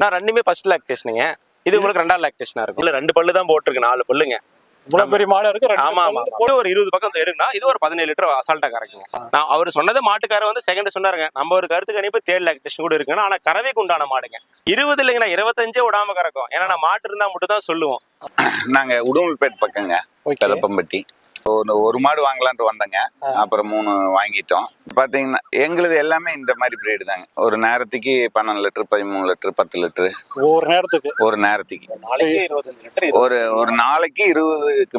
நான் ரெண்டுமே ஃபர்ஸ்ட் லாக்டேஷனுங்க இது உங்களுக்கு ரெண்டாவது லாக்டேஷனா இருக்கும். இல்ல ரெண்டு பல்லு தான் போட்டிருக்கு நாலு பல்லுங்க. இவ்வளவு பெரிய மாடு இருக்கு ஆமா ஆமா ஒரு இருபது பக்கம் எடுங்கன்னா இது ஒரு பதினேழு லிட்டர் அசால்ட்டா கறக்குங்க நான் அவர் சொன்னது மாட்டுக்காரர் வந்து செகண்ட் சொன்னாருங்க. நம்ம ஒரு கருத்து கணிப்பு தேர்ட் லாக்டேஷன் கூட இருக்குன்னா ஆனா கறவைக்கு உண்டான மாடுங்க. இருபது இல்லைங்கண்ணா இருபத்தஞ்சே விடாம கறக்கும். ஏன்னா நான் மாட்டு இருந்தா மட்டும் தான் சொல்லுவோம். நாங்க உடுமல்பேட் பக்கங்க. கலப்பம்பட்டி ஒரு ஒரு மாடு வாங்கலான்ட்டு வந்தேங்க. அப்புறம் மூணு வாங்கிட்டோம். பாத்தீங்கன்னா எங்களுது எல்லாமே இந்த மாதிரி பிரீடு தாங்க. ஒரு நேரத்துக்கு பன்னெண்டு லிட்டர் பதிமூணு லிட்டர் பத்து லிட்டர். ஒரு நேரத்துக்கு? ஒரு நேரத்துக்கு. நாளைக்கு இருபத்தஞ்சு லிட்டர் ஒரு ஒரு நாளைக்கு இருபதுக்கு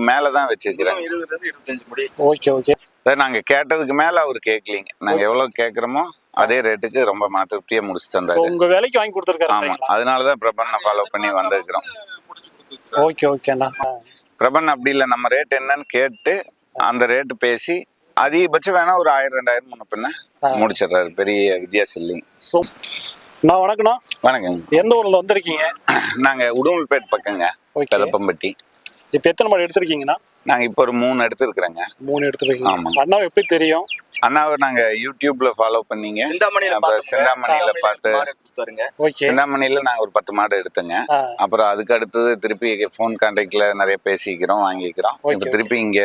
வச்சிருக்கிறேன். இருந்து இருபத்தஞ்சு முடி. Okay okay. அதான் நாங்க கேட்டதுக்கு மேல அவர் கேட்கலீங்க நாங்க எவ்வளவு கேக்குறோமோ அதே ரேட்டுக்கு ரொம்ப மன திருப்தியா முடிச்சு தந்தாரு உங்க வேலைக்கு வாங்கி கொடுத்துருக்காரு ஆமா. அதனாலதான் பிரபண்ணை ஃபாலோ பண்ணி வந்திருக்கிறோம். ஓகே ஓகேண்ணா. பிரபன் அப்படி இல்லை நம்ம ரேட் என்னன்னு கேட்டு அந்த ரேட்டு பேசி அதிகபட்சம் வேணா ஒரு ஆயிரம் ரெண்டாயிரம் முன்ன பின்ன முடிச்சிடுறாரு. பெரிய வித்தியாசம் இல்லைங்க ஸோ நான் வணக்கண்ணா வணக்கங்க. எந்த ஊர்ல வந்திருக்கீங்க? நாங்க உடுமல்பேட் பக்கங்க. கலப்பம்பட்டி இப்போ எத்தனை மாடு எடுத்திருக்கீங்கண்ணா? நாங்க இப்போ ஒரு மூணு எடுத்துருக்குறேங்க. மூணு எடுத்துருக்கீங்க. ஆமா. அண்ணா எப்படி தெரியும்? அண்ணாவை நாங்க யூடியூப்ல ஃபாலோ பண்ணீங்க. சிந்தாமணியில பார்த்து சிந்தாமணியில நாங்க ஒரு பத்து மாடு எடுத்தோங்க. அப்புறம் அதுக்கு அடுத்தது திருப்பி ஃபோன் கான்டாக்ட்ல நிறைய பேசிக்கிறோம் வாங்கிக்கிறோம். இப்போ திருப்பி இங்க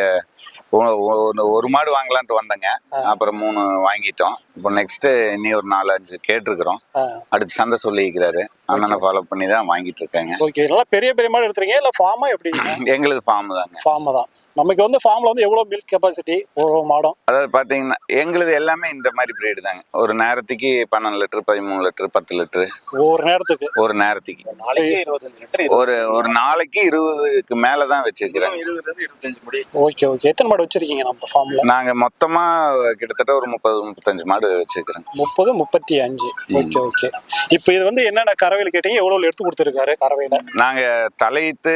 ஒரு மாடு வாங்கலான்ட்டு வந்தேங்க. அப்புறம் மூணு வாங்கிட்டோம். இப்போ நெக்ஸ்ட் இனி ஒரு நாலு அஞ்சு கேட்டிருக்கிறோம். அடுத்து சந்தை சொல்லிக்கிறாரு. அண்ணனை ஃபாலோ பண்ணி தான் வாங்கிட்டு இருக்காங்க. ஓகே நல்லா பெரிய பெரிய மாடு எடுத்துருக்கீங்க இல்லை ஃபார்மா எப்படிங்க எங்களுது ஃபார்ம் தாங்க. ஃபார்ம் தான். நமக்கு வந்து ஃபார்ம்ல வந்து எவ்வளோ மில்க் கெப்பாசிட்டி ஒரு மாடம்? அதாவது பாத்தீங்கன்னா எங்களுது எல்லாமே இந்த மாதிரி பிரீடு தாங்க. ஒரு நேரத்துக்கு பன்னெண்டு லிட்டர் பதிமூணு லிட்டர் பத்து லிட்டர். ஒரு நேரத்துக்கு? ஒரு நேரத்துக்கு. ஒரு ஒரு நாளைக்கு இருபதுக்கு மேல தான் வச்சிருக்கிறேன் ஓகே ஓகே எத்தனை மாடு வச்சிருக்கீங்க நம்ம ஃபார்ம்ல நாங்க மொத்தமா கிட்டத்தட்ட ஒரு முப்பது முப்பத்தஞ்சு மாடு வச்சிருக்கிறோம் முப்பது முப்பத்தி அஞ்சு. ஓகே ஓகே இப்போ இது வந்து என்னென்ன கறவையில் கேட்டீங்க எவ்வளோ எடுத்து கொடுத்துருக்காரு கறவையில்? நாங்க தலையிட்டு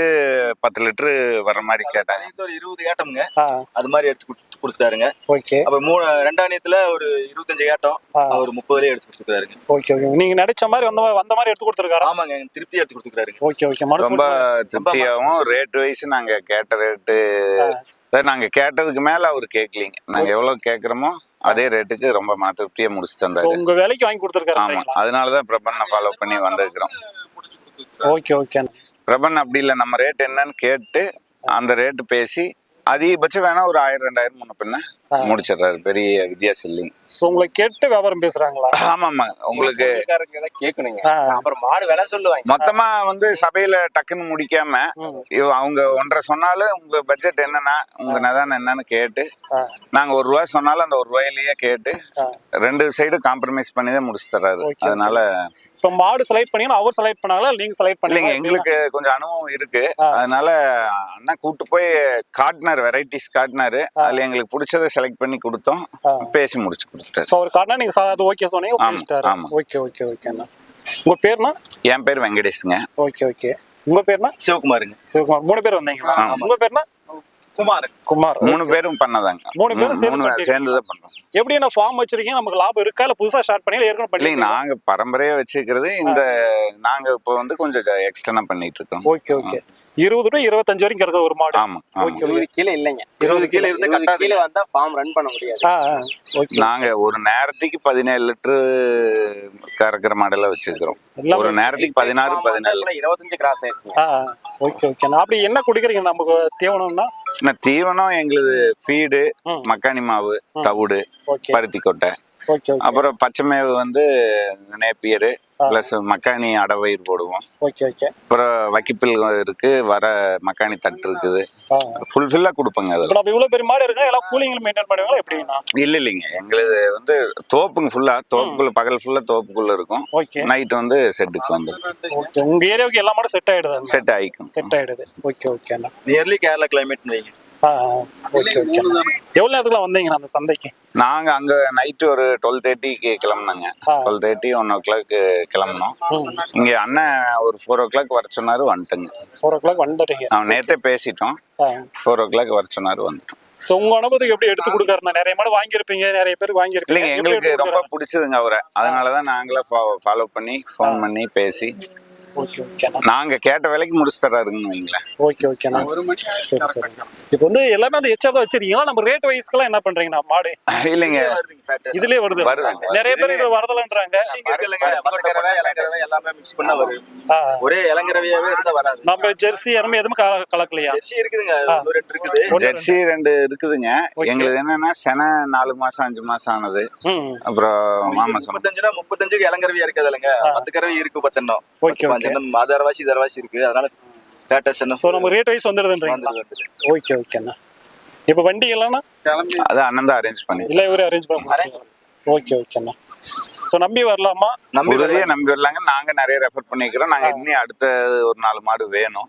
பத்து லிட்டரு வர்ற மாதிரி கேட்டாங்க இது ஒரு இருபது ஏட்டம்ங்க. ஆ. அது மாதிரி எடுத்து கொடுத்து- கொடுத்துட்டாருங்க. ஓகே. அப்ப மூணு ரெண்டாயிரத்துல ஒரு இருபத்தஞ்சு ஏட்டம் ஆ. அவர் முப்பதுலயே எடுத்து கொடுத்துருக்காருங்க. Okay okay. நீங்க நினைச்ச மாதிரி வந்த மாதிரி வந்த மாதிரி எடுத்து கொடுத்துருக்காரா? ஆமாங்க திருப்தி எடுத்து கொடுத்துருக்காருங்க. Okay okay. ரொம்ப திருப்தியாகவும் ரேட் வைஸ் நாங்க கேட்ட ரேட்டு நாங்க கேட்டதுக்கு மேல அவர் கேட்கலீங்க நாங்க எவ்வளவு கேக்குறோமோ அதே ரேட்டுக்கு ரொம்ப மன திருப்தியா முடிச்சு தந்தாரு உங்க வேலைக்கு வாங்கி கொடுத்துருக்காரு ஆமா. அதனாலதான் பிரபண்ணை ஃபாலோ பண்ணி வந்திருக்கிறோம். ஓகே ஓகே பிரபன் அப்படி இல்லை. நம்ம ரேட் என்னன்னு கேட்டு அந்த ரேட்டு பேசி அதிகபட்சம் வேணா ஒரு ஆயிரம் ரெண்டாயிரம் முன்ன பின்ன முடிச்சிடுறாரு. பெரிய வித்தியாசம் இல்லைங்க ஸோ உங்களை கேட்டு வியாபாரம் பேசுறாங்களா? ஆமாம்மா. உங்களுக்கு கேட்கணுங்க. அப்புறம் மாடு விலை சொல்லுவாங்க. மொத்தமா வந்து சபையில டக்குன்னு முடிக்காம அவங்க ஒன்றரை சொன்னாலும் உங்க பட்ஜெட் என்னன்னா உங்க நிதானம் என்னன்னு கேட்டு. நாங்க ஒரு ரூபாய் சொன்னாலும் அந்த ஒரு ரூபாயிலேயே கேட்டு ரெண்டு சைடு காம்ப்ரமைஸ் பண்ணி தான் முடிச்சு தர்றாரு அதனால இப்போ மாடு செலக்ட் பண்ணீங்கன்னா அவர் செலக்ட் பண்ணாங்களா நீங்க செலக்ட் பண்ணீங்க எங்களுக்கு கொஞ்சம் அனுபவம் இருக்கு. அதனால அண்ணா கூட்டு போய் காட்டினாரு. வெரைட்டிஸ் காட்டினாரு. அதுல எங்களுக்கு பிடிச்சதை செலக்ட் பண்ணி கொடுத்தோம். பேசி முடிச்சு கொடுத்துட்டாரு. ஸோ அவர் காட்டினா நீங்க சா- அது ஓகே சொன்னீங்க. ஓகே ஓகே ஓகேண்ணா உங்க பேர்னா? என் பேர் வெங்கடேஷுங்க. ஓகே ஓகே உங்க பேர்னா? சிவகுமாருங்க. சிவகுமார். மூணு பேர் வந்தீங்களா. உங்க பேர்னா? குமார். குமார் மூணு பேரும் பண்ணதாங்க. மூணு பேரும் சேர்ந்து. சேர்ந்து தான் பண்றோம் எப்படி என்ன ஃபார்ம் வச்சிருக்கீங்க? நமக்கு லாபம் இருக்கா? இல்ல புதுசா ஸ்டார்ட் பண்ணி ஏற்கனவே பண்ணி நாங்க பரம்பரையா வச்சுக்கிறது இந்த நாங்க இப்போ வந்து கொஞ்சம் எக்ஸ்டர்னா பண்ணிட்டு இருக்கோம். ஓகே ஓகே இருபது டு இருபத்தஞ்சு வரைக்கும் இருக்கிற ஒரு மாடு. ஆமா ஓகே இருபது கீழே இல்லைங்க. இருபது கீழே இருந்து கட்டா கீழே வந்தா ஃபார்ம் ரன் பண்ண முடியாது. நாங்க ஒரு நேரத்துக்கு பதினேழு லிட்டரு கறக்கிற மாடல வச்சிருக்கிறோம். ஒரு நேரத்துக்கு பதினாறு பதினேழு. இருபத்தஞ்சு கிராஸ் ஆயிடுச்சுங்க. ஆ ஓகே ஓகே அப்படி என்ன குடிக்கிறீங்க? நமக்கு தீவனம்னா தீவனம் எங்களுது ஃபீடு. மக்காணி மாவு தவிடு பருத்தி கொட்டை அப்புறம் பச்சை மேவு வந்து நேப்பியரு பிளஸ் மக்காணி அடவயிர் போடுவோம். ஓகே ஓகே அப்புறம் வக்கிப்பில் இருக்கு வர மக்காணி தட்டு இருக்குது. ஆ. ஃபுல்ஃபில்லா கொடுப்பங்க அதில் நம்ம இவ்வளவு பெரிய மாடு இருக்கா எல்லாம் கூலிங்ல மெயின்டைன் பண்ணுவீங்களா எப்படின்னா இல்ல இல்லைங்க. எங்களுது வந்து தோப்புங்க ஃபுல்லா தோப்புக்குள்ள பகல் ஃபுல்லா தோப்புக்குள்ள இருக்கும். ஓகே நைட் வந்து செட்டுக்கு வந்து ஓகே உங்க ஏரியாவுக்கு எல்லா மாடும் செட் ஆயிடுது செட் ஆயிக்கும். செட் ஆயிடுது. ஓகே ஓகேண்ணா நியர்லி கேரளா கிளைமேட் வைங்க. ஆ ஓகே ஓகே. எவ்வளவு நேரத்துக்குலாம் வந்தீங்கண்ணா அந்த சந்தைக்கு? நாங்க அங்க நைட்டு ஒரு டுவெல் தேர்ட்டிக்கு கிளம்புனோங்க. Twelve thirty one o'clock கிளம்புனோம். இங்க அண்ணன் ஒரு ஃபோர் ஓ கிளாக் வர சொன்னாரு வந்துட்டுங்க. ஃபோர் ஓ கிளாக் வந்துட்டீங்க. அவன் நேத்தே பேசிட்டோம். ஃபோர் ஓ கிளாக் வர சொன்னாரு வந்துட்டோம். ஸோ உங்க அனுபவத்துக்கு எப்படி எடுத்து கொடுக்காருண்ணா? நிறைய மாடு வாங்கியிருப்பீங்க நிறைய பேர் வாங்கியிருப்பீங்க எங்களுக்கு ரொம்ப பிடிச்சதுங்க அவரை. அதனாலதான் நாங்களே ஃபாலோ பண்ணி ஃபோன் பண்ணி பேசி ஓகே ஓகேண்ணா நாங்க கேட்ட விலைக்கு முடிச்சு தர்றாருங்கன்னு வைங்களேன் ஓகே ஓகேண்ணா சரி சரி. இப்போ வந்து எல்லாமே அந்த எச்சா தான் வச்சிருக்கீங்களா? நம்ம ரேட் வைஸ்க்கெல்லாம் என்ன பண்றீங்கண்ணா மாடு. இல்லைங்க. இதுலயே வருது. வருதுங்க. நிறைய பேர் இதுல வரதலன்றாங்க. எல்லாமே மிக்ஸ் பண்ணா வரும். ஒரே இளங்கரவையாவே இருந்தா வராது. நம்ம ஜெர்சி எருமை எதுவும் கல- கலக்கலையா? ஜெர்சி இருக்குதுங்க ரெண்டு இருக்குது. ஜெர்சி ரெண்டு. இருக்குதுங்க. எங்களுக்கு என்னன்னா சென நாலு மாசம் அஞ்சு மாசம் ஆனது. அப்புறம் மாமசம் முப்பத்தஞ்சுனா முப்பத்தஞ்சுக்கு இளங்கரவையா இருக்காது இல்லைங்க. பத்து கறவை இருக்கு பத்தெண்ணம் ஓகே ஓகே அது அரவாசி இது அரவாசி இருக்கு. அதனால ஸ்டேட்டஸ் என்ன? ஸோ நம்ம ரேட் வைஸ் வந்துடுதுன்றீங்களா. ஓகே ஓகேண்ணா இப்போ வண்டி எல்லாம்ண்ணா அது அண்ணன் தான் அரேஞ்ச் பண்ணி. இல்லை இவரே அரேஞ்ச் பண்ண ஓகே ஓகேண்ணா ஸோ நம்பி வரலாமா? நம்பி உறுதியா நம்பி வரலாங்க. நாங்க நிறைய ரெஃபர் பண்ணிக்கிறோம். நாங்க இன்னும் அடுத்த ஒரு நாலு மாடு வேணும்.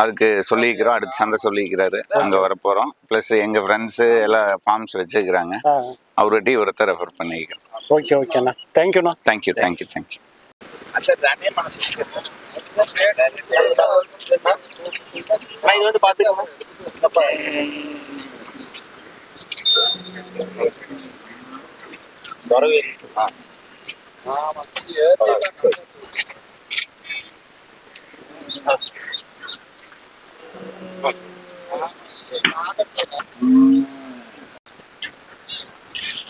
அதுக்கு சொல்லிக்கிறோம். அடுத்த சந்தை சொல்லிக்கிறாரு. அங்க வர போறோம் பிளஸ் எங்க ஃப்ரெண்ட்ஸ் எல்லாம் ஃபார்ம்ஸ் வச்சுக்கிறாங்க அவர்கிட்ட இவரத்தை ரெஃபர் பண்ணிக்கிறோம். ஓகே ஓகேண்ணா தேங்க்யூண்ணா தேங்க்யூ தேங்க்யூ தேங்க்யூ இது வந்து பாத்துக்கோங்க சொரவே.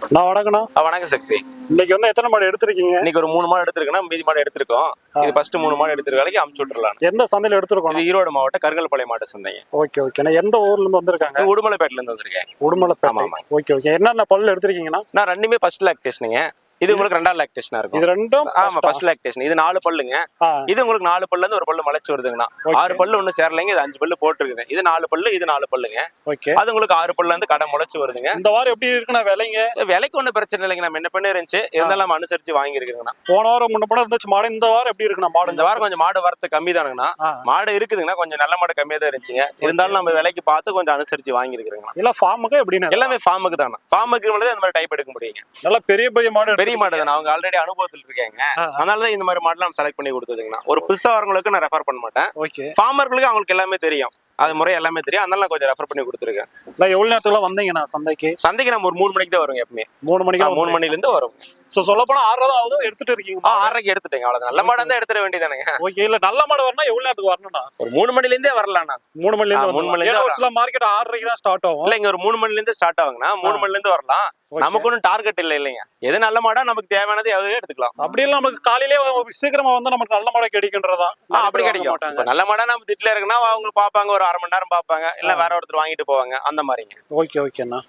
நான் வணக்கண்ணா ஆ, வணக்கம் சக்தி. இன்னைக்கு வந்து எத்தனை மாடு எடுத்திருக்கீங்க? இன்னைக்கு ஒரு மூணு மாடு எடுத்திருக்கோம்னா மீதி மாடு எடுத்திருக்கோம். இது ஃபர்ஸ்ட் மூணு மாடு எடுத்திருக்க வேலைக்கு அமுச்சு விட்டுறலாம். எந்த சந்தையில் எடுத்திருக்கோம்? இது ஈரோடு மாவட்டம் கருங்கல்பாளையம் மாட்டு சந்தைங்க. ஓகே ஓகேண்ணா எந்த ஊர்ல இருந்து வந்திருக்காங்க? உடுமலைப்பேட்டில இருந்து வந்திருக்கேன். உடுமலைப்பேட்டை. Okay okay. என்னென்ன பல்லு எடுத்திருக்கீங்கண்ணா நான் ரெண்டுமே ஃபர்ஸ்ட் லாக்டேஷனுங்க இது உங்களுக்கு ரெண்டாவது லாக்டேஷனா இருக்கும். இது ரெண்டும் ஆமா ஃபர்ஸ்ட் லாக்டேஷன் இது நாலு பல்லுங்க. இது உங்களுக்கு நாலு பல்ல இருந்து ஒரு பல்லு முளைச்சு வருதுங்கண்ணா. ஆறு பல்லு ஒண்ணு சேரலைங்க இது அஞ்சு பல்லு போட்டுருக்குது. இது நாலு பல்லு இது நாலு பல்லுங்க. ஓகே. அது உங்களுக்கு ஆறு பல்ல இருந்து கடை முளைச்சு வருதுங்க. இந்த வாரம் எப்படி இருக்குண்ணா விலைங்க? விலைக்கு ஒன்றும் பிரச்சனை இல்லைங்க நம்ம என்ன பண்ணி இருந்துச்சு இருந்தாலும் நம்ம அனுசரிச்சு வாங்கியிருக்குங்கண்ணா போன வாரம் முன்ன படம் இருந்துச்சு. மாடு இந்த வாரம் எப்படி இருக்குண்ணா? மாடு இந்த வாரம் கொஞ்சம் மாடு வரத்து கம்மி தானுங்கண்ணா. மாடு இருக்குதுங்கண்ணா. கொஞ்சம் நல்ல மாடு கம்மியா தான் இருந்துச்சுங்க. இருந்தாலும் நம்ம விலைக்கு பார்த்து கொஞ்சம் அனுசரிச்சு வாங்கியிருக்கிறோங்கண்ணா. இல்ல ஃபார்முக்கா எப்படின்னு எல்லாமே ஃபார்முக்கு தானே ஃபார்முக்கு அந்த மாதிரி டைப் எடுக்க முடியுங்க. நல்லா பெரிய பெரிய மாடு பெரிய மாடு தானே அவங்க ஆல்ரெடி அனுபவத்தில் இருக்காங்க. அதனாலதான் இந்த மாதிரி மாடுலாம் நம்ம செலக்ட் பண்ணி கொடுத்ததுங்கண்ணா. ஒரு புதுசா வரவங்களுக்கு நான் ரெஃபர் பண்ண மாட்டேன். ஃபார்மர்களுக்கு அவங்களுக்கு எல்லாமே தெரியும். அது முறை எல்லாமே தெரியும். அதனால நான் கொஞ்சம் ரெஃபர் பண்ணி கொடுத்துருக்கேன். இல்ல எவ்வளவு நேரத்துல வந்தீங்கண்ணா சந்தைக்கு? சந்தைக்கு நம்ம ஒரு மூணு மணிக்கு தான் வருங்க எப்பவுமே. மூணு மணிக்கு மூணு மணில இருந்து வரும். சோ சொல்ல போனா ஆறு தான் ஆகுது? எடுத்துட்டு இருக்கீங்க ஆ ஆறரைக்கு எடுத்துட்டேங்க. அவ்வளவு நல்ல மாடா தான் எடுத்துட வேண்டியதானுங்க ஓகே இல்ல நல்ல மாடு வரணும் எவ்வளவு நேரத்துக்கு வரணும்ண்ணா ஒரு மூணு மணில இருந்தே வரலாம்ண்ணா மூணு மணில ஆ, இருந்து மூணு மணில வந்து இருந்து ஒரு சில மார்க்கெட் ஆறரைக்கு தான் ஸ்டார்ட் ஆகும். இல்ல இங்க ஒரு மூணு மணில இருந்து ஸ்டார்ட் ஆகுங்கண்ணா. மூணு மணில இருந்து வரலாம். நமக்கு ஒன்றும் டார்கெட் இல்லை இல்லைங்க. எது நல்ல மாடா நமக்கு தேவையானது எதாவது எடுத்துக்கலாம். அப்படி எல்லாம் நமக்கு காலையிலே சீக்கிரமா வந்து நமக்கு நல்ல மாடு கிடைக்குன்றதா ஆ, அப்படி கிடைக்கும். நல்ல மாடா நம்ம திட்டுல இருக்குன்னா அவங்க பாப்பாங்க ஒரு அரை மணி நேரம் பாப்பாங்க இல்ல வேற ஒருத்தர் வாங்கிட்டு போவாங்க. அந்த மாதிரிங்க. ஓகே ஓகேண்ணா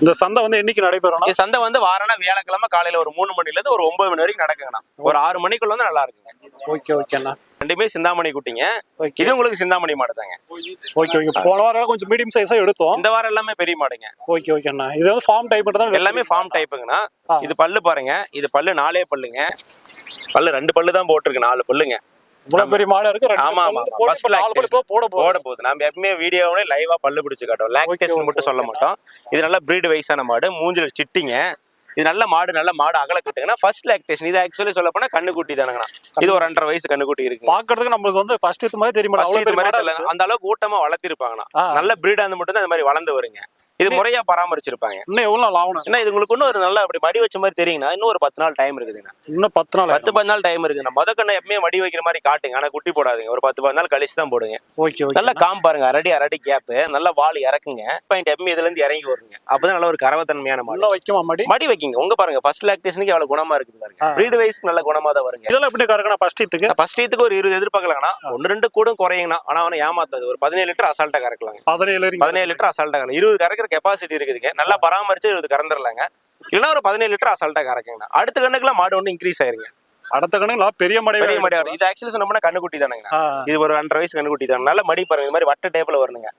இந்த சந்தை வந்து என்னைக்கு நடைபெறும்னா? இந்த சந்தை வந்து வாரம்னா வியாழக்கிழமை காலையில ஒரு மூணு மணில இருந்து ஒரு ஒன்பது மணி வரைக்கும் நடக்குங்கண்ணா. ஒரு ஆறு மணிக்குள்ள வந்து நல்லா இருக்குங்க. ஓகே ஓகேண்ணா ரெண்டுமே சிந்தாமணி குட்டிங்க. இது உங்களுக்கு சிந்தாமணி மாடு தாங்க ஓகே ஓகே. போன வாரம் கொஞ்சம் மீடியம் சைஸா எடுத்தோம். இந்த வாரம் எல்லாமே பெரிய மாடுங்க. ஓகே ஓகேண்ணா இது வந்து ஃபார்ம் டைப் தான் எல்லாமே ஃபார்ம் டைப்புங்கண்ணா. இது பல்லு பாருங்க. இது பல்லு நாலே பல்லுங்க. பல்லு ரெண்டு பல்லு தான் போட்டிருக்கு. நாலு பல்லுங்க. இவ்வளவு பெரிய மாடு இருக்கு. ஆமா, ஆமா. போட போகுது. நம்ம எப்பவுமே வீடியோவே லைவா பல்லு பிடிச்சு காட்டும் லாக்டேஷன் மட்டும் சொல்ல மாட்டோம். இது நல்ல பிரீடு வைஸான மாடு. மூஞ்சில சிட்டிங்க. இது நல்ல மாடு நல்ல மாடு அகல கட்டுங்கன்னா ஃபர்ஸ்ட் லாக்டேஷன் இது ஆக்சுவலி சொல்ல போனா கண்ணுக்குட்டி தானுங்கண்ணா. இது ஒரு ரெண்டரை வயசு கண்ணுக்குட்டி இருக்கு. பாக்குறதுக்கு நம்மளுக்கு வந்து ஃபர்ஸ்ட் இது மாதிரி தெரியும் இது மாதிரி தெரியல. அந்த அளவுக்கு ஊட்டமா வளர்த்திருப்பாங்கண்ணா. நல்ல பிரீடா இருந்து மட்டும் தான் இந்த மாதிரி வளர்ந்து வருங்க. இது முறையா பராமரிச்சிருப்பாங்க. இன்னும் எவ்வளவு நாள் ஆகணும்? ஏன்னா இது உங்களுக்கு இன்னும் ஒரு நல்ல அப்படி மடி வச்ச மாதிரி தெரியுங்கண்ணா. இன்னும் ஒரு பத்து நாள் டைம் இருக்குதுங்க இன்னும் பத்து நாள் பத்து பதினஞ்சு நாள் டைம் இருக்குங்க முத கண்ணை எப்பவுமே மடி வைக்கிற மாதிரி காட்டுங்க. ஆனா குட்டி போடாதீங்க. ஒரு பத்து பதினஞ்சு நாள் கழிச்சு தான் போடுங்க. ஓகே நல்ல காம் பாருங்க. அரடி அரடி கேப் நல்ல வால் இறக்குங்க. பாயிண்ட் எப்பவுமே இதுல இருந்து இறங்கி வருங்க. அப்பதான் நல்ல ஒரு கரவத்தன்மையான மாடு. வைக்குமா மாடி? மடி வைக்கிங்க. உங்க பாருங்க. ஃபர்ஸ்ட் லாக்டேஷனுக்கு எவ்வளவு குணமா இருக்குது பாருங்க. பிரீடு வைஸ்க்கு நல்ல குணமா தான் வருங்க. இதெல்லாம் எப்படி கறக்கணும் ஃபர்ஸ்ட் இதுக்கு ஃபர்ஸ்ட் இதுக்கு ஒரு இருபது எதிர்பார்க்கலாங்கண்ணா. ஒன்னு ரெண்டு கூட குறையுங்கண்ணா. ஆனா அவனை ஏமாத்தாது. ஒரு பதினேழு லிட்டர் அசால்ட்டா கறக்கலாங்க. பதினேழு பதினேழு லிட்டர் அசால்ட்டா கறக்கலாம் இருபது கறக்கிற கெப்பாசிட்டி இருக்குதுங்க. நல்லா பராமரிச்சு இருபது கறந்துடலாங்க இல்லைன்னா ஒரு பதினேழு லிட்டர் அசால்ட்டா கறக்குங்கண்ணா. அடுத்த கண்ணுக்குலாம் மாடு ஒன்று இன்க்ரீஸ் ஆயிருங்க. அடுத்த கணக்கு பெரிய மாடே பெரிய மாடு வரும். இது ஆக்சுவலி சொன்னோம்னா கண்ணுக்குட்டி தானேங்க இது ஒரு ரெண்டரை வயசு கண்ணுக்குட்டி தான். நல்ல மடி பாருங்க. இந்த மாதிரி வட்ட டேப்ல வரணுங்க.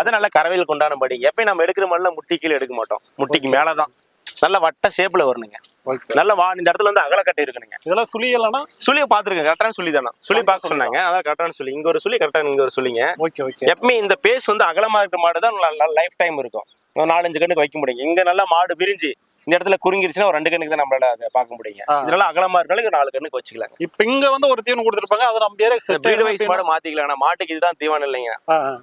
அது நல்ல கறவையில் கொண்டான மடி. எப்பயும் நம்ம எடுக்கிற மாதிரிலாம் முட்டி கீழே எடுக்க மாட்டோம். முட்டிக்கு மேலதான். நல்ல வட்ட ஷேப்ல வரணுங்க நல்ல வா இந்த இடத்துல வந்து அகலக்கட்டை இருக்கணுங்க இதெல்லாம் சுழி இல்லைன்னா? சுழியை பாத்துருக்கேன் கரெக்டான சுழி தானே? சுழி பார்க்க சொன்னாங்க. அதான் கரெக்டான சுழி. இங்க ஒரு சுழி கரெக்டா இங்க ஒரு சுழிங்க. ஓகே ஓகே எப்பவுமே இந்த பேஸ் வந்து அகலமா இருக்கிற மாடு தான் லைஃப் டைம் இருக்கும். நாலஞ்சு கண்ணுக்கு வைக்க முடியும் இங்க நல்லா மாடு விரிஞ்சு இந்த இடத்துல குறுங்கிருச்சுன்னா ஒரு ரெண்டு கண்ணுக்கு தான் நம்மளால அதை பார்க்க முடியுங்க. இதனால அகலமா இங்க நாலு கண்ணுக்கு வச்சுக்கலாங்க. இப்ப இங்க வந்து ஒரு தீவனம் கொடுத்துருப்பாங்க அதை நம்ம பேரே பிரீடு வைஸ் மாடு மாத்திக்கலாம் ஆனா மாட்டுக்கு இதுதான் தீவனம் இல்லைங்க.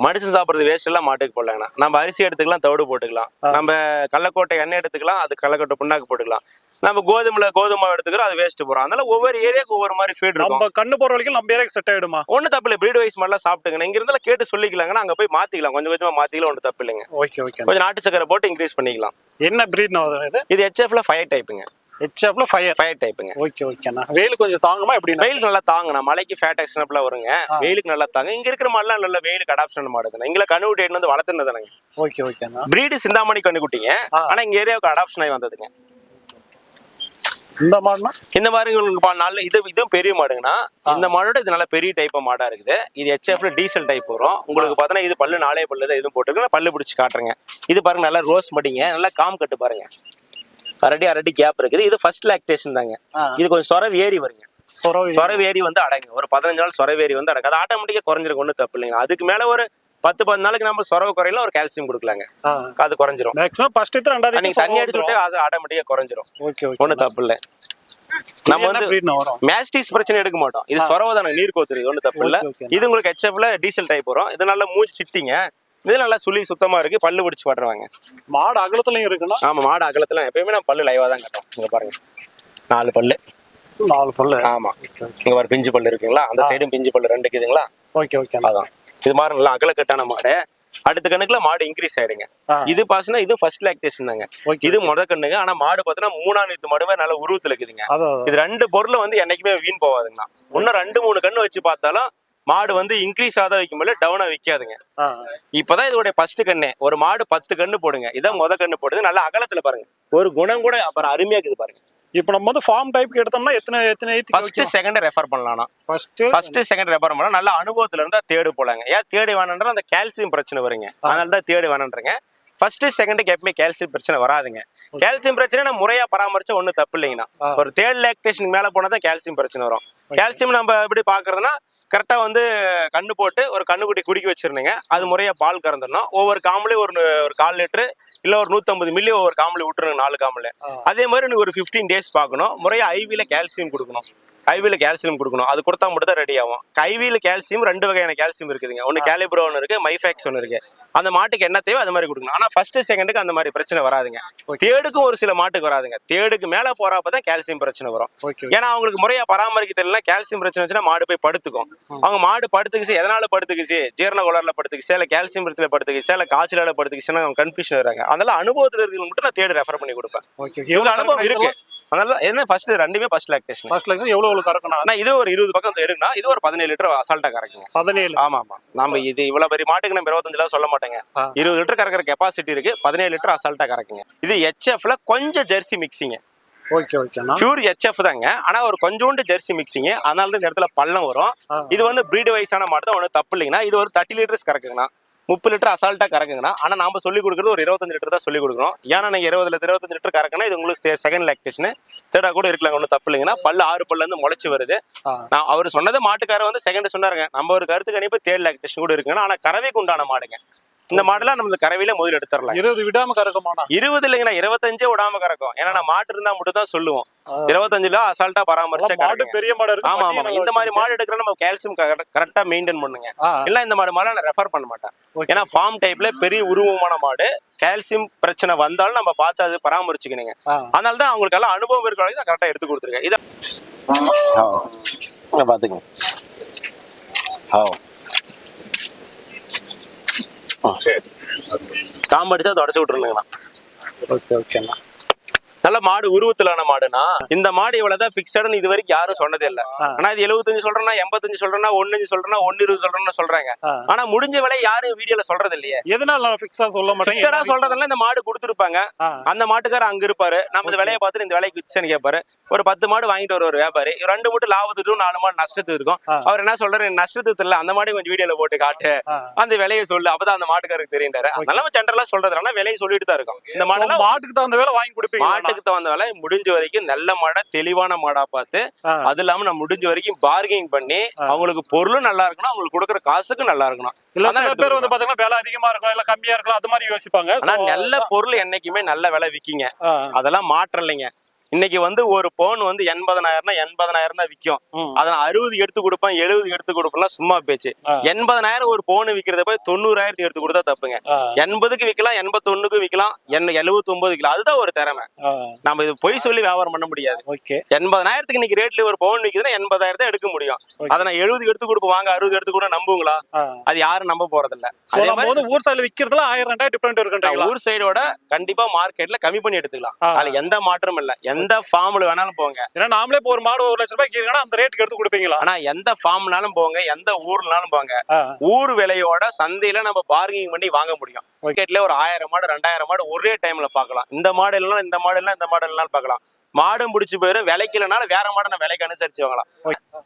மனுஷன் சாப்பிடுறது வேஸ்ட் எல்லாம் மாட்டுக்கு போடலாங்கண்ணா நம்ம அரிசி எடுத்துக்கலாம் தவிடு போட்டுக்கலாம். நம்ம கடலக்கோட்டை எண்ணெய் எடுத்துக்கலாம் அது கடலக்கோட்டை புண்ணாக்கு போட்டுக்கலாம். நம்ம கோதுமைல கோதுமை எடுத்துக்கிறோம் அது வேஸ்ட் போறோம். அதனால ஒவ்வொரு ஏரியாவுக்கு ஒவ்வொரு மாதிரி ஃபீட் இருக்கும். நம்ம கண்ணு போற வரைக்கும் நம்ம ஏரியாக்கு செட் ஆயிடுமா? ஒண்ணு தப்பு இல்லை. பிரீட் வைஸ் மாதிரிலாம் சாப்பிட்டுங்க இங்க இருந்தாலும் கேட்டு சொல்லிக்கலாங்கன்னா அங்க போய் மாத்திக்கலாம். கொஞ்சம் கொஞ்சமா மாத்திக்கலாம் ஒண்ணு தப்பு இல்லைங்க. ஓகே ஓகே கொஞ்சம் நாட்டு சக்கரை போட்டு இன்க்ரீஸ் பண்ணிக்கலாம். என்ன பிரீட் இது இது ஹெச்எஃப்ல ஃபயர் டைப்புங்க ஹெச்எஃப்ல ஃபயர் ஃபயர் டைப்புங்க ஓகே ஓகேண்ணா வெயில் கொஞ்சம் தாங்குமா எப்படின்னா வெயிலுக்கு நல்லா தாங்கண்ணா. மலைக்கு ஃபேட் எக்ஸ்டனப்ல வருங்க. வெயிலுக்கு நல்லா தாங்க இங்க இருக்கிற மாடுலாம் நல்ல வெயிலுக்கு அடாப்ஷன் மாடுதுண்ணா. இங்க கண்ணுக்குட்டி வந்து வளர்த்துனதுங்க ஓகே ஓகேண்ணா பிரீடு சிந்தாமணி கண்ணுக்குட்டிங்க. ஆனா இங்க ஏரியாவுக்கு அடாப்ஷன் ஆகி வந்ததுங்க. இந்த மாடுனா? இந்த மாதிரி உங்களுக்கு நல்ல இது இதுவும் பெரிய மாடுங்கண்ணா. இந்த மாடோட இது நல்ல பெரிய டைப் மாடா இருக்குது. இது ஹெச்எஃப்ல டீசல் டைப் வரும். உங்களுக்கு பார்த்தோன்னா இது பல்லு நாலே பல்லு தான் இதுவும் போட்டுருக்கு பல்லு பிடிச்சி காட்டுறேங்க. இது பாருங்க நல்லா ரோஸ் மடிங்க. நல்லா காம் கட்டு பாருங்க. அரடி அரடி கேப் இருக்குது. இது ஃபர்ஸ்ட் லாக்டேஷன் தாங்க. இது கொஞ்சம் சொரவு ஏறி வருங்க. சொரவை சொரவு ஏறி வந்து அடங்க ஒரு பதினஞ்சு நாள் சொரவு ஏறி வந்து அடங்க அது ஆட்டோமேட்டிக்கா குறைஞ்சிருக்கு ஒன்றும் தப்பு இல்லைங்க. அதுக்கு மேல ஒரு பத்து பத்து நாளைக்கு நம்ம சொரவு குறையில ஒரு கால்சியம் கொடுக்கலாங்க. அது குறைஞ்சிரும். மேக்ஸிமம் ஃபர்ஸ்ட் இது ரெண்டாவது நீங்க தண்ணி அடிச்சு விட்டு அது ஆட்டோமேட்டிக்கா குறைஞ்சிரும். Okay okay. ஒன்றும் தப்பு இல்லை. நம்ம வந்து மேஸ்டிஸ் பிரச்சனை எடுக்க மாட்டோம். இது சொரவை தானே நீர் கோத்துருக்கு ஒன்றும் தப்பு இல்ல. இது உங்களுக்கு ஹெச்எஃப்ல டீசல் டைப் வரும். இது நல்லா மூச்சு சிட்டிங்க. இது நல்லா சுழி சுத்தமா இருக்கு. பல்லு பிடிச்சு படுறவாங்க. மாடு அகலத்துலயும் இருக்குன்னா ஆமா மாடு அகலத்துல எப்பயுமே நம்ம பல்லு லைவா தான் கட்டும் இங்க பாருங்க. நாலு பல்லு. நாலு பல்லு. ஆமா. இங்க பாரு பிஞ்சு பல்லு இருக்குங்களா? அந்த சைடும் பிஞ்சு பல்லு ரெண்டு இருக்குதுங்களா ஓகே ஓகே. அதான். இது மாதிரி நல்லா அகலக்கட்டான மாடு அடுத்த கண்ணுக்குள்ள மாடு இன்க்ரீஸ் ஆயிடுங்க. இது பாசுனா இது ஃபர்ஸ்ட் லாக்டேஷன் தாங்க. இது முத கண்ணுங்க. ஆனா மாடு பார்த்தீங்கன்னா மூணாம் நீத்து மாடுவே நல்ல உருவத்துல இருக்குதுங்க. இது ரெண்டு பொருள் வந்து என்னைக்குமே வீண் போகாதுங்கண்ணா இன்னும் ரெண்டு மூணு கண்ணு வச்சு பார்த்தாலும் மாடு வந்து இன்க்ரீஸ் ஆக வைக்கும் போல டவுனா விற்காதுங்க. ஆ. இப்பதான் இதோட ஃபர்ஸ்ட் கண்ணு. ஒரு மாடு பத்து கண்ணு போடுங்க. இதான் முத கண்ணு போடுது. நல்ல அகலத்துல பாருங்க. ஒரு குணம் கூட அப்புறம் அருமையா இருக்குது பாருங்க. இப்போ நம்ம வந்து ஃபார்ம் டைப் எடுத்தோம்னா எத்தனை எத்தனை ஃபர்ஸ்ட் செகண்ட் ரெஃபர் பண்ணலாம்னா ஃபர்ஸ்ட் ஃபர்ஸ்ட் செகண்ட் ரெஃபர் பண்ணலாம். நல்ல அனுபவத்துல இருந்தா தேடு போலாங்க. ஏன் தேடு வேணான்ற அந்த கால்சியம் பிரச்சனை வருங்க. அதனால தான் தேடு வேணான்றங்க ஃபர்ஸ்ட் செகண்டுக்கு எப்பவுமே கால்சியம் பிரச்சனை வராதுங்க. கால்சியம் பிரச்சனை நம்ம முறையா பராமரிச்சா ஒண்ணும் தப்பு இல்லைங்கண்ணா. ஒரு தேர்ட் லாக்டேஷனுக்கு மேல போனா தான் கால்சியம் பிரச்சனை வரும். கால்சியம் நம்ம எப்படி பாக்குறதுன்னா கரெக்டா வந்து கண்ணு போட்டு ஒரு கண்ணுக்குட்டி குடிக்க வச்சிருந்தீங்க. அது முறையா பால் கறந்துடணும். ஒவ்வொரு காமலையும் ஒரு ஒரு கால் லிட்டரு இல்ல ஒரு நூத்தம்பது மில்லி ஒவ்வொரு காமலை விட்டுருங்க நாலு காமலை. அதே மாதிரி நீங்க ஒரு 15 டேஸ் பார்க்கணும். முறையா ஐவில கால்சியம் கொடுக்கணும். ஐவில கால்சியம் கொடுக்கணும். அது கொடுத்தா மட்டும் தான் ரெடி ஆகும். ஐவில கால்சியம் ரெண்டு வகையான கால்சியம் இருக்குதுங்க. ஒன்னு கேலிப்ரோ ஒன்று இருக்கு மைஃபேக்ஸ் ஒன்று இருக்கு. அந்த மாட்டுக்கு என்ன தேவை அது மாதிரி கொடுக்கணும். ஆனா ஃபர்ஸ்ட் செகண்டுக்கு அந்த மாதிரி பிரச்சனை வராதுங்க. தேடுக்கும் ஒரு சில மாட்டுக்கு வராதுங்க. தேடுக்கு மேல போறப்ப தான் கால்சியம் பிரச்சனை வரும். ஏன்னா அவங்களுக்கு முறையா பராமரிக்க தெரியல கால்சியம் பிரச்சனை வச்சுன்னா மாடு போய் படுத்துக்கும். அவங்க மாடு படுத்துக்குச்சு எதனால படுத்துக்குச்சு? ஜீரண கோளாறுல படுத்துக்குச்சு இல்ல கால்சியம் பிரச்சனை படுத்துக்குச்சு இல்ல காய்ச்சலால படுத்துக்குச்சுன்னா அவங்க கன்ஃபியூஷன் வராங்க அதனால அனுபவத்துல இருக்கிறவங்க மட்டும் நான் தேடி ரெஃபர் பண்ணி கொடுப்பேன். ஓகே இவ்வளவு அனுபவம் இருக்கு. அதனால என்ன ஃபர்ஸ்ட் ரெண்டுமே ஃபர்ஸ்ட் லாக்டேஷன் ஃபர்ஸ்ட் லைசன் எவ்வளவு எவ்வளவு கறக்கணும்? ஆனா இது ஒரு இருபது பக்கம் எடுங்கன்னா இது ஒரு பதினேழு லிட்டர் அசால்ட்டா கறக்குங்க. பதினேழு. ஆமா ஆமா நாம இது இவ்வளவு பெரிய மாட்டுக்கு நம்ம இருபத்தஞ்சு ரூபா சொல்ல மாட்டேங்க. இருபது லிட்டர் கறக்கிற கெப்பாசிட்டி இருக்கு பதினேழு லிட்டர் அசால்ட்டா கறக்குங்க. இது ஹெச்எஃப்ல கொஞ்சம் ஜெர்சி மிக்சிங்க ஓகே ஓகேண்ணா பியூர் ஹெச்எஃப் தாங்க. ஆனா ஒரு கொஞ்சோண்டு ஜெர்சி மிக்சிங் அதனால தான் இந்த இடத்துல பள்ளம் வரும். இது வந்து பிரீடு வயசான மாடு தான் ஒன்றும் தப்பு இல்லைங்கன்னா இது ஒரு தேர்ட்டி லிட்டர்ஸ் கறக்குங்கண்ணா. முப்பது லிட்டர் அசால்ட்டா கறக்குங்கண்ணா ஆனா நாம சொல்லி கொடுக்குறது ஒரு இருபத்தஞ்சு லிட்டர் தான் சொல்லி கொடுக்குறோம் ஏன்னா நீங்க இருபது லிட்டர் இருபத்தஞ்சு லிட்டர் கறக்குன்னா இது உங்களுக்கு செகண்ட் லாக்டேஷன் தேர்டா கூட இருக்கலாம் ஒன்றும் தப்பு இல்லைங்கன்னா பல்லு ஆறு பல்ல இருந்து முளைச்சு வருது. நான் அவர் சொன்னது மாட்டுக்காரர் வந்து செகண்ட் சொன்னாருங்க. நம்ம ஒரு கருத்து கணிப்பு தேர்ட் லாக்டேஷன் கூட இருக்குங்கன்னா ஆனா கறவைக்கு உண்டான மாடுங்க. இந்த மாடுலாம் நம்ம கறவையில முதல் எடுத்துடலாம். இருபது விடாம கறக்கமாண்ணா? இருபது இல்லைங்கண்ணா இருபத்தஞ்சே விடாம கறக்கும். ஏன்னா நான் மாட்டு இருந்தா மட்டும் தான் சொல்லுவோம். ஆ. இருபத்தஞ்சுல அசால்ட்டா பராமரிச்சா மாடு. பெரிய மாடு இருக்கு ஆமா ஆமா இந்த மாதிரி. மாடு எடுக்கிற நம்ம கால்சியம் கரெக்டா மெயின்டைன் பண்ணுங்க. இல்ல இந்த மாடு மாடு நான் ரெஃபர் பண்ண மாட்டேன். ஏன்னா ஃபார்ம் டைப்ல பெரிய உருவமான மாடு. கால்சியம் பிரச்சனை வந்தாலும் நம்ம பார்த்து அது பராமரிச்சுக்கணுங்க. அதனால தான் அவங்களுக்கு எல்லாம் அனுபவம் இருக்கிற வரைக்கும் கரெக்டா எடுத்து கொடுத்துருக்கேன். இதை பாத்துக்கங்க. காம்படிச்சா தொடச்சு விட்டுருங்கண்ணா ஓகே ஓகேண்ணா. நல்ல மாடு உருவத்திலான மாடுனா இந்த மாடு இவ்வளவுதான் பிக்சட்னு இது வரைக்கும் யாரும் சொன்னதே இல்ல. ஆனா இது எழுபத்தஞ்சு சொல்றேன்னா எண்பத்தஞ்சு சொல்றேன்னா ஒன்னு சொல்றேன்னா ஒன்னு இருபது சொல்றேன்னு சொல்றாங்க. ஆனா முடிஞ்ச விலை யாரும் வீடியோல சொல்றது இல்லையே எதனால நான் ஃபிக்ஸா சொல்ல மாட்டேன்? பிக்சடா சொல்றதெல்லாம் இந்த மாடு கொடுத்துருப்பாங்க. அந்த மாட்டுக்காரர் அங்க இருப்பாரு. நம்ம இந்த விலையை பார்த்துட்டு இந்த விலைக்கு வித்துச்சேன்னு கேட்பாரு. ஒரு பத்து மாடு வாங்கிட்டு வர ஒரு வியாபாரி. ரெண்டு மட்டும் லாபத்துக்கு இருக்கும், நாலு மாடு நஷ்டத்துக்கு இருக்கும். அவர் என்ன சொல்றாரு? "எனக்கு நஷ்டத்துக்கு தெரியல. அந்த மாடு கொஞ்சம் வீடியோல போட்டு காட்டு. அந்த விலையை சொல்லு. அப்பதான் அந்த மாட்டுக்காரருக்கு தெரியுறாரு அதனால ஜென்ரலா சொல்றதுனால விலையை சொல்லிட்டு தான் இருக்கும். இந்த மாடெல்லாம் மாட்டுக்கு தகுந்த வேலை வாங்கி கொடுப்பீங்க. மாட்டுக்கு தகுந்த விலை முடிஞ்ச வரைக்கும் நல்ல மாடை தெளிவான மாடா பார்த்து அது இல்லாம நான் முடிஞ்ச வரைக்கும் பார்கெனிங் பண்ணி அவங்களுக்கு பொருளும் நல்லா இருக்கணும் அவங்களுக்கு கொடுக்குற காசுக்கும் நல்லா இருக்கணும். இல்ல சில பேர் வந்து பாத்தீங்கன்னா வேலை அதிகமா இருக்கலாம் இல்ல கம்மியா இருக்கலாம் அது மாதிரி யோசிப்பாங்க. ஆனா நல்ல பொருள் என்னைக்குமே நல்ல விலை விக்கிங்க அதெல்லாம் மாற்றம் இல்லைங்க இன்னைக்கு வந்து ஒரு பவுன் வந்து எண்பதனாயிரம்னா எண்பதனாயிரம் தான் விற்கும். அதை நான் அறுபது எடுத்து கொடுப்பேன் எழுபது எடுத்து கொடுப்பேன் சும்மா பேச்சு. எண்பதனாயிரம் ஒரு பவுன் விற்கிறத போய் தொண்ணூறாயிரத்துக்கு எடுத்து கொடுத்தா தப்புங்க. எண்பதுக்கு விற்கலாம் எண்பத்தொன்னுக்கு விற்கலாம் எழுபத்தி ஒன்பது விற்கலாம் அதுதான் ஒரு திறமை. நம்ம இது பொய் சொல்லி வியாபாரம் பண்ண முடியாது. எண்பதனாயிரத்துக்கு இன்னைக்கு ரேட்ல ஒரு பவுன் விற்குதுன்னா எண்பதாயிரத்தை எடுக்க முடியும். அதை நான் எழுபது எடுத்து கொடுப்போம். வாங்க அறுபது எடுத்து கூட நம்புங்களா. அது யாரும் நம்ப போறதில்ல. அதே மாதிரி ஊர் சைடுல விக்கிறதுல ஆயிரம் ரெண்டாயிரம் டிஃபரெண்ட் இருக்குன்றீங்களா? ஊர் சைடோட கண்டிப்பா மார்க்கெட்ல கம்மி பண்ணி எடுத்துக்கலாம். அதுல எந்த மாற்றமும் இல்ல. எந்த ஃபார்ம்ல வேணாலும் போங்க. ஏன்னா நாமளே இப்போ ஒரு மாடு ஒரு லட்ச ரூபாய்க்கு இருக்கா அந்த ரேட்டுக்கு எடுத்து கொடுப்பீங்களா? ஆனா எந்த ஃபார்ம்னாலும் போங்க எந்த ஊர்லனாலும் போங்க. ஊர் விலையோட சந்தையில நம்ம பார்கிங் பண்ணி வாங்க முடியும். மார்க்கெட்ல ஒரு ஆயிரம் மாடு ரெண்டாயிரம் மாடு ஒரே டைம்ல பார்க்கலாம். இந்த மாடு இல்லைனா இந்த மாடு இல்லைனா இந்த மாடு இல்லைனாலும் பார்க்கலாம். மாடும் பிடிச்சி போயிடும் விலைக்கு வேற மாடை நம்ம விலைக்கு அனுசரிச்சு வாங்கலாம்.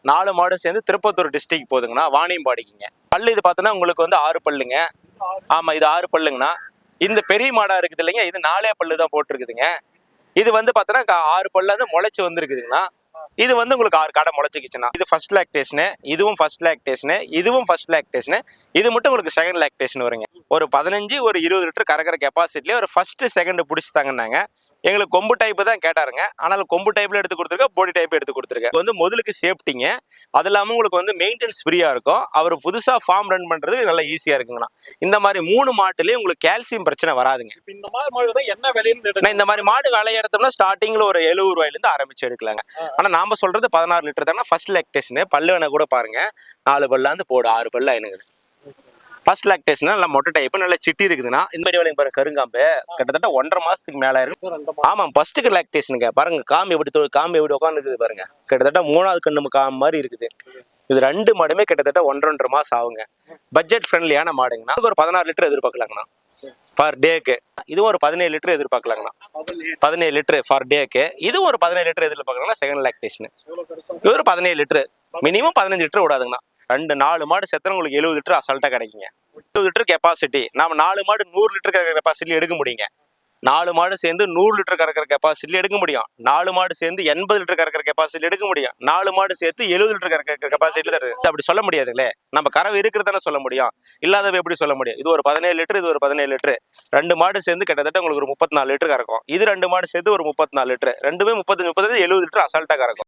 நாலு மாடு சேர்ந்து திருப்பத்தூர் டிஸ்ட்ரிக்ட் போகுதுங்கண்ணா வாணியம்பாடிக்குங்க பல்லு இது பார்த்தோன்னா உங்களுக்கு வந்து ஆறு பல்லுங்க. ஆமா இது ஆறு பல்லுங்கண்ணா. இந்த பெரிய மாடா இருக்குது இல்லைங்க இது நாலே பல்லு தான் போட்டிருக்குதுங்க. இது வந்து பார்த்தோன்னா ஆறு பல்ல வந்து முளைச்சு வந்துருக்குதுங்கண்ணா. இது வந்து உங்களுக்கு ஆறு கடை முளைச்சிக்கிச்சுன்னா இது ஃபர்ஸ்ட் லாக்டேஷனு இதுவும் ஃபர்ஸ்ட் லாக்டேஷனு இதுவும் ஃபர்ஸ்ட் லாக்டேஷனு இது மட்டும் உங்களுக்கு செகண்ட் லாக்டேஷன் வருங்க. ஒரு பதினஞ்சு ஒரு இருபது லிட்டர் கறக்கிற கெப்பாசிட்டிலே ஒரு ஃபர்ஸ்ட் செகண்ட் பிடிச்சிட்டாங்கன்னாங்க எங்களுக்கு கொம்பு டைப் தான் கேட்டாருங்க. ஆனால் கொம்பு டைப்ல எடுத்து கொடுத்துருக்க பாடி டைப் எடுத்து கொடுத்துருக்கேன் வந்து முதலுக்கு சேஃப்டிங்க அது இல்லாமல் உங்களுக்கு வந்து மெயின்டெனன்ஸ் ஃப்ரீயா இருக்கும். அவர் புதுசா ஃபார்ம் ரன் பண்றது நல்லா ஈஸியா இருக்குங்கண்ணா. இந்த மாதிரி மூணு மாட்டுலயும் உங்களுக்கு கால்சியம் பிரச்சனை வராதுங்க. இப்ப இந்த மாதிரி மாடு தான் என்ன விலையில நான் இந்த மாதிரி மாடு விலை எடுத்தோம்னா ஸ்டார்டிங்ல ஒரு எழுபது ரூபாயில இருந்து ஆரம்பிச்சு எடுக்கலாங்க. ஆனா நாம சொல்றது பதினாறு லிட்டர் தானே ஃபர்ஸ்ட் லாக்டேஷன் பல்லு வேணா கூட பாருங்க. நாலு பல்லாந்து போடு ஆறு பல்லு எனக்கு ஃபர்ஸ்ட் லாக்டேஷன் நல்லா மொட்டை டைப் நல்லா சிட்டி இருக்குதுன்னா இந்த மாதிரி வேலையும் பாருங்க கருங்காம்பு. கிட்டத்தட்ட ஒன்றரை மாசத்துக்கு மேல இருக்கு ஆமா ஃபர்ஸ்ட்டுக்கு லாக்டேஷனுங்க பாருங்க காம்பு எப்படி காம்பு எப்படி உட்காந்துருக்குது பாருங்க. கிட்டத்தட்ட மூணாவது கண்ணு காம்பு மாதிரி இருக்குது. இது ரெண்டு மாடுமே கிட்டத்தட்ட ஒன்றரை மாசம் ஆகுங்க. பட்ஜெட் ஃப்ரெண்ட்லியான மாடுங்கண்ணா. ஒரு பதினாறு லிட்டர் எதிர்பார்க்கலாங்கண்ணா. பர் டேக்கு இதுவும் ஒரு பதினேழு லிட்டர் எதிர்பார்க்கலாங்கண்ணா. பதினேழு. லிட்டர் ஃபார் டேக்கு இதுவும் ஒரு பதினேழு லிட்டர் எதிர்பார்க்கலாம்னா செகண்ட் லாக்டேஷன் இது ஒரு பதினேழு லிட்டர். மினிமம் பதினஞ்சு லிட்டர் விடாதுங்கண்ணா ரெண்டு நாலு மாடு செத்தன உங்களுக்கு எழுபது லிட்டர் அசால்ட்டாக கிடைக்குங்க. எழுபது லிட்டர் கெப்பாசிட்டி நம்ம நாலு மாடு நூறு லிட்டர் கறக்கிற கெப்பாசிட்டி எடுக்க முடியுங்க. நாலு மாடு சேர்ந்து நூறு லிட்டர் கறக்கிற கெப்பாசிட்டி எடுக்க முடியும். நாலு மாடு சேர்ந்து எண்பது லிட்டர் கறக்கிற கெப்பாசிட்டி எடுக்க முடியும். நாலு மாடு சேர்த்து எழுபது லிட்டர் கறக்கிற கெப்பாசிட்டி தருது. அப்படி சொல்ல முடியாதுங்களே. நம்ம கறவை இருக்கிறதானே சொல்ல முடியும். இல்லாதவ எப்படி சொல்ல முடியும்? இது ஒரு பதினேழு லிட்டர் இது ஒரு பதினேழு லிட்டர். ரெண்டு மாடு சேர்ந்து கிட்டத்தட்ட உங்களுக்கு ஒரு முப்பத்தி நாலு லிட்டர் கறக்கும். இது ரெண்டு மாடு சேர்த்து ஒரு முப்பத்தி நாலு லிட்டர். ரெண்டுமே முப்பத்தஞ்சு முப்பத்தஞ்சு எழுபது லிட்டர் அசால்ட்டாக கறக்கும்.